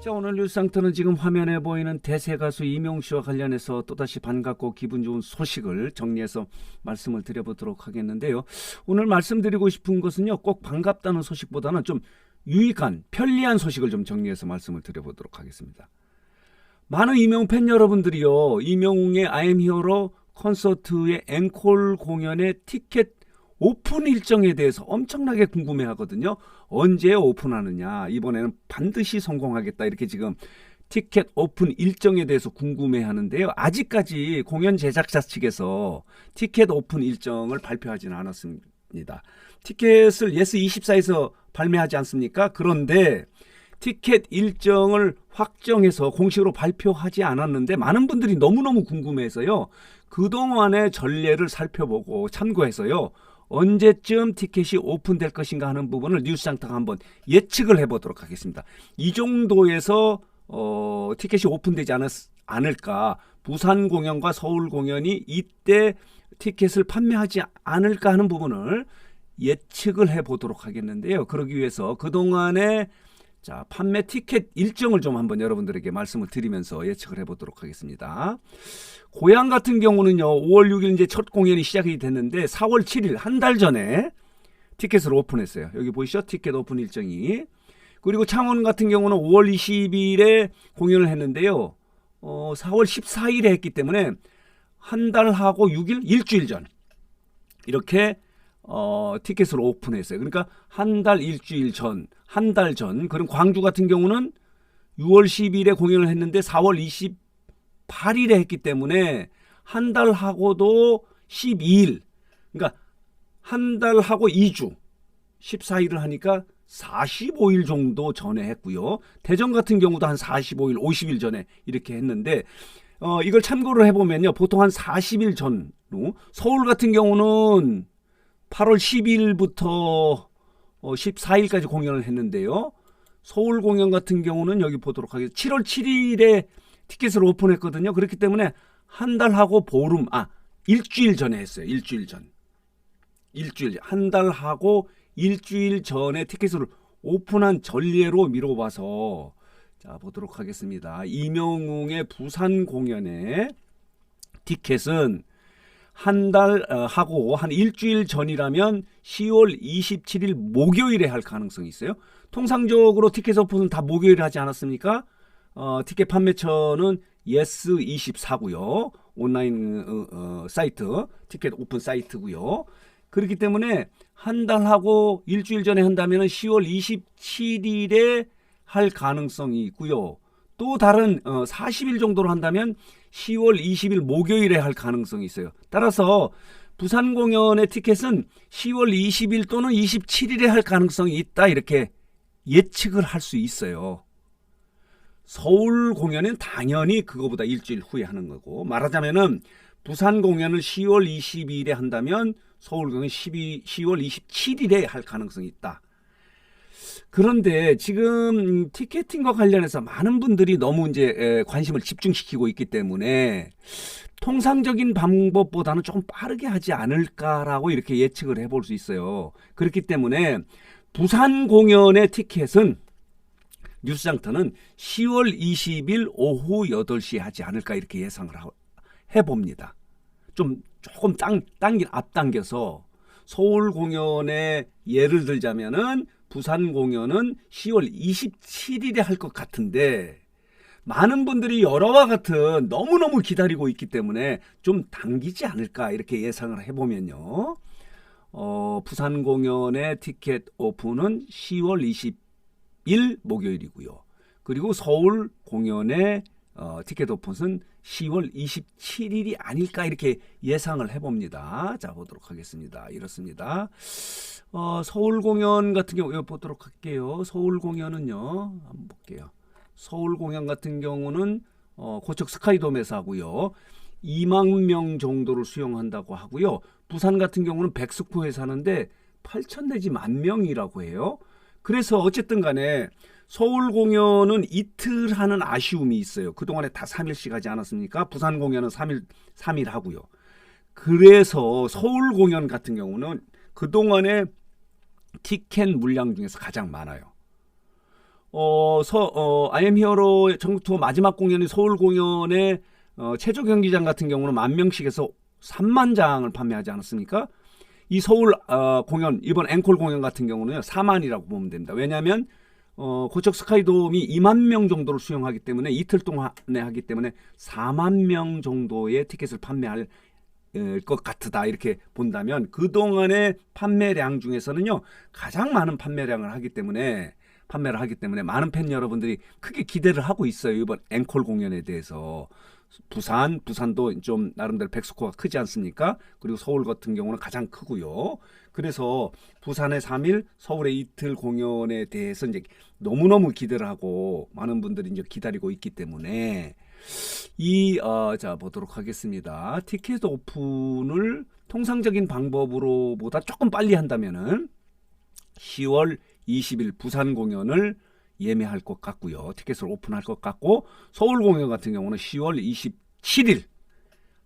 자 오늘 뉴스상터는 지금 화면에 보이는 대세 가수 이명 씨와 관련해서 또다시 반갑고 기분 좋은 소식을 정리해서 말씀을 드려보도록 하겠는데요. 오늘 말씀드리고 싶은 것은요, 꼭 반갑다는 소식보다는 좀 유익한 편리한 소식을 좀 정리해서 말씀을 드려보도록 하겠습니다. 많은 이명 팬 여러분들이요, 이명웅의 I'm Here로 콘서트의 앵콜 공연의 티켓 오픈 일정에 대해서 엄청나게 궁금해 하거든요. 언제 오픈하느냐. 이번에는 반드시 성공하겠다. 이렇게 지금 티켓 오픈 일정에 대해서 궁금해 하는데요. 아직까지 공연 제작자 측에서 티켓 오픈 일정을 발표하지는 않았습니다. 티켓을 예스24에서 발매하지 않습니까? 그런데 티켓 일정을 확정해서 공식으로 발표하지 않았는데 많은 분들이 너무너무 궁금해서요. 그동안의 전례를 살펴보고 참고해서요. 언제쯤 티켓이 오픈될 것인가 하는 부분을 뉴스장터가 한번 예측을 해보도록 하겠습니다. 이 정도에서 어, 티켓이 오픈되지 않았, 않을까. 부산 공연과 서울 공연이 이때 티켓을 판매하지 않을까 하는 부분을 예측을 해보도록 하겠는데요. 그러기 위해서 그동안의 자, 판매 티켓 일정을 좀 한번 여러분들에게 말씀을 드리면서 예측을 해보도록 하겠습니다. 고향 같은 경우는요, 5월 6일 이제 첫 공연이 시작이 됐는데 4월 7일 한 달 전에 티켓을 오픈했어요. 여기 보이시죠? 티켓 오픈 일정이. 그리고 창원 같은 경우는 5월 20일에 공연을 했는데요. 어, 4월 14일에 했기 때문에 한 달하고 6일, 일주일 전. 이렇게 어, 티켓을 오픈했어요. 그러니까 한 달 일주일 전, 한 달 전. 그럼 광주 같은 경우는 6월 10일에 공연을 했는데 4월 28일에 했기 때문에 한 달 하고도 12일. 그러니까 한 달 하고 2주. 14일을 하니까 45일 정도 전에 했고요. 대전 같은 경우도 한 45일, 50일 전에 이렇게 했는데 어, 이걸 참고를 해보면요. 보통 한 40일 전후 서울 같은 경우는 8월 10일부터 어, 14일까지 공연을 했는데요. 서울 공연 같은 경우는 여기 보도록 하겠습니다. 7월 7일에 티켓을 오픈했거든요. 그렇기 때문에 한 달하고 보름, 아, 일주일 전에 했어요. 일주일 전. 일주일, 한 달하고 일주일 전에 티켓을 오픈한 전례로 미뤄봐서 자, 보도록 하겠습니다. 이명웅의 부산 공연의 티켓은 한 달 하고 한 일주일 전이라면 10월 27일 목요일에 할 가능성이 있어요. 통상적으로 티켓 오픈은 다 목요일에 하지 않았습니까? 어, 티켓 판매처는 예스24고요. 온라인 어, 어, 사이트, 티켓 오픈 사이트고요. 그렇기 때문에 한 달하고 일주일 전에 한다면 10월 27일에 할 가능성이 있고요. 또 다른 어, 40일 정도로 한다면 10월 20일 목요일에 할 가능성이 있어요. 따라서 부산 공연의 티켓은 10월 20일 또는 27일에 할 가능성이 있다 이렇게 예측을 할 수 있어요. 서울 공연은 당연히 그거보다 일주일 후에 하는 거고 말하자면은 부산 공연을 10월 22일에 한다면 서울 공연 12, 10월 27일에 할 가능성이 있다. 그런데 지금 티켓팅과 관련해서 많은 분들이 너무 이제 관심을 집중시키고 있기 때문에 통상적인 방법보다는 조금 빠르게 하지 않을까라고 이렇게 예측을 해볼 수 있어요. 그렇기 때문에 부산 공연의 티켓은 뉴스장터는 10월 20일 오후 8시에 하지 않을까 이렇게 예상을 해봅니다. 좀 조금 땅, 당긴 앞당겨서 서울 공연에 예를 들자면은 부산 공연은 10월 27일에 할 것 같은데 많은 분들이 여러와 같은 너무너무 기다리고 있기 때문에 좀 당기지 않을까 이렇게 예상을 해보면요. 어, 부산 공연의 티켓 오픈은 10월 20일 목요일이고요. 그리고 서울 공연의 어, 티켓 오픈은 10월 27일이 아닐까 이렇게 예상을 해봅니다. 자 보도록 하겠습니다. 이렇습니다. 어, 서울 공연 같은 경우 보도록 할게요. 서울 공연은요. 한번 볼게요. 서울 공연 같은 경우는 어, 고척 스카이돔에서 하고요. 2만 명 정도를 수용한다고 하고요. 부산 같은 경우는 백스코에서 하는데 8천 내지 만 명이라고 해요. 그래서 어쨌든 간에 서울 공연은 이틀 하는 아쉬움이 있어요. 그동안에 다 3일씩 하지 않았습니까? 부산 공연은 3일, 3일 하고요. 그래서 서울 공연 같은 경우는 그동안에 티켓 물량 중에서 가장 많아요. 어, 서, 어, am 히어로 전국 투어 마지막 공연이 서울 공연에 어, 체조 경기장 같은 경우는 만 명씩에서 3만 장을 판매하지 않았습니까? 이 서울 어, 공연 이번 앵콜 공연 같은 경우는요 4만이라고 보면 됩니다. 왜냐하면 어, 고척 스카이돔이 2만 명 정도를 수용하기 때문에 이틀 동안에 하기 때문에 4만 명 정도의 티켓을 판매할 에, 것 같다 이렇게 본다면 그 동안의 판매량 중에서는요 가장 많은 판매량을 하기 때문에 판매를 하기 때문에 많은 팬 여러분들이 크게 기대를 하고 있어요 이번 앵콜 공연에 대해서 부산 부산도 좀 나름대로 백스코가 크지 않습니까? 그리고 서울 같은 경우는 가장 크고요. 그래서 부산의 3일, 서울의 이틀 공연에 대해서 이제 너무너무 기대를 하고 많은 분들이 이제 기다리고 있기 때문에 이, 어, 자, 보도록 하겠습니다. 티켓 오픈을 통상적인 방법으로보다 조금 빨리 한다면은 10월 20일 부산 공연을 예매할 것 같고요. 티켓을 오픈할 것 같고 서울 공연 같은 경우는 10월 27일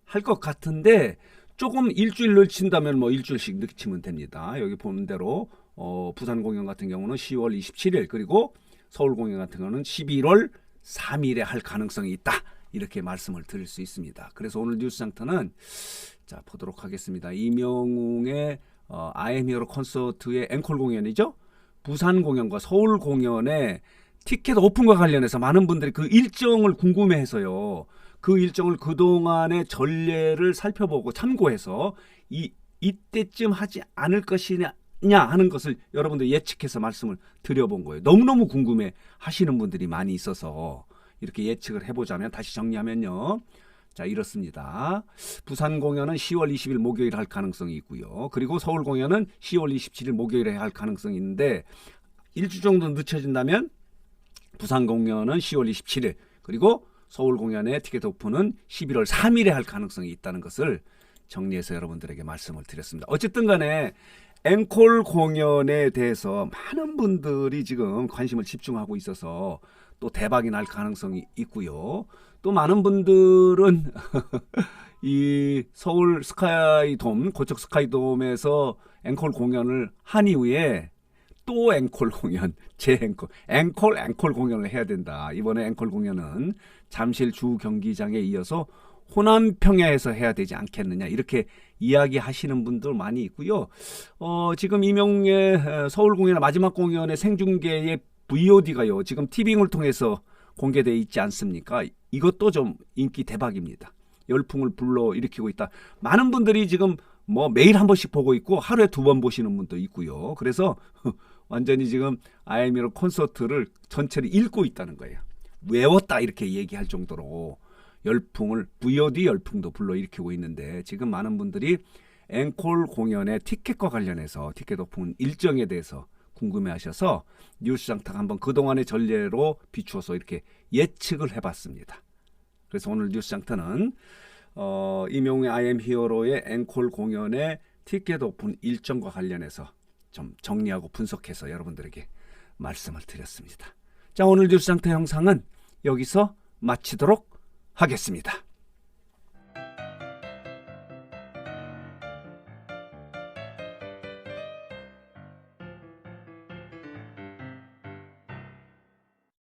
할 것 같은데 조금 일주일 늦춘다면 뭐 일주일씩 늦추면 됩니다. 여기 보는 대로 어, 부산 공연 같은 경우는 10월 27일 그리고 서울 공연 같은 경우는 11월 3일에 할 가능성이 있다. 이렇게 말씀을 드릴 수 있습니다. 그래서 오늘 뉴스 장터는 자 보도록 하겠습니다. 이명웅의 어, 아이엠 히어로 콘서트의 앵콜 공연이죠. 부산 공연과 서울 공연의 티켓 오픈과 관련해서 많은 분들이 그 일정을 궁금해해서요. 그 일정을 그동안의 전례를 살펴보고 참고해서 이 이때쯤 하지 않을 것이냐 하는 것을 여러분들 예측해서 말씀을 드려본 거예요. 너무너무 궁금해 하시는 분들이 많이 있어서 이렇게 예측을 해보자면 다시 정리하면요. 자, 이렇습니다. 부산 공연은 10월 20일 목요일 할 가능성이 있고요. 그리고 서울 공연은 10월 27일 목요일에 할 가능성이 있는데 일주 정도 늦춰진다면 부산 공연은 10월 27일 그리고 서울 공연의 티켓 오픈은 11월 3일에 할 가능성이 있다는 것을 정리해서 여러분들에게 말씀을 드렸습니다. 어쨌든 간에 앵콜 공연에 대해서 많은 분들이 지금 관심을 집중하고 있어서 또 대박이 날 가능성이 있고요. 또 많은 분들은 이 서울 스카이돔, 고척 스카이돔에서 앵콜 공연을 한 이후에 또 앵콜 공연, 재앵콜, 앵콜, 앵콜 공연을 해야 된다. 이번에 앵콜 공연은 잠실 주 경기장에 이어서 호남 평야에서 해야 되지 않겠느냐 이렇게 이야기하시는 분들 많이 있고요. 어, 지금 이명의 어, 서울 공연 마지막 공연의 생중계의 VOD가요. 지금 티빙을 통해서 공개돼 있지 않습니까? 이것도 좀 인기 대박입니다. 열풍을 불러 일으키고 있다. 많은 분들이 지금 뭐 매일 한 번씩 보고 있고 하루에 두 번 보시는 분도 있고요. 그래서 완전히 지금 아이미로 콘서트를 전체를 읽고 있다는 거예요. 외웠다 이렇게 얘기할 정도로 열풍을 VOD 열풍도 불러 일으키고 있는데 지금 많은 분들이 앵콜 공연의 티켓과 관련해서 티켓 오픈 일정에 대해서 궁금해하셔서 뉴스장탁 한번 그동안의 전례로 비추어서 이렇게 예측을 해봤습니다. 그래서 오늘 뉴스장터는 어, 이명웅의 아이엠 히어로의 앵콜 공연의 티켓 오픈 일정과 관련해서 좀 정리하고 분석해서 여러분들에게 말씀을 드렸습니다. 자, 오늘 뉴스장터 영상은 여기서 마치도록 하겠습니다.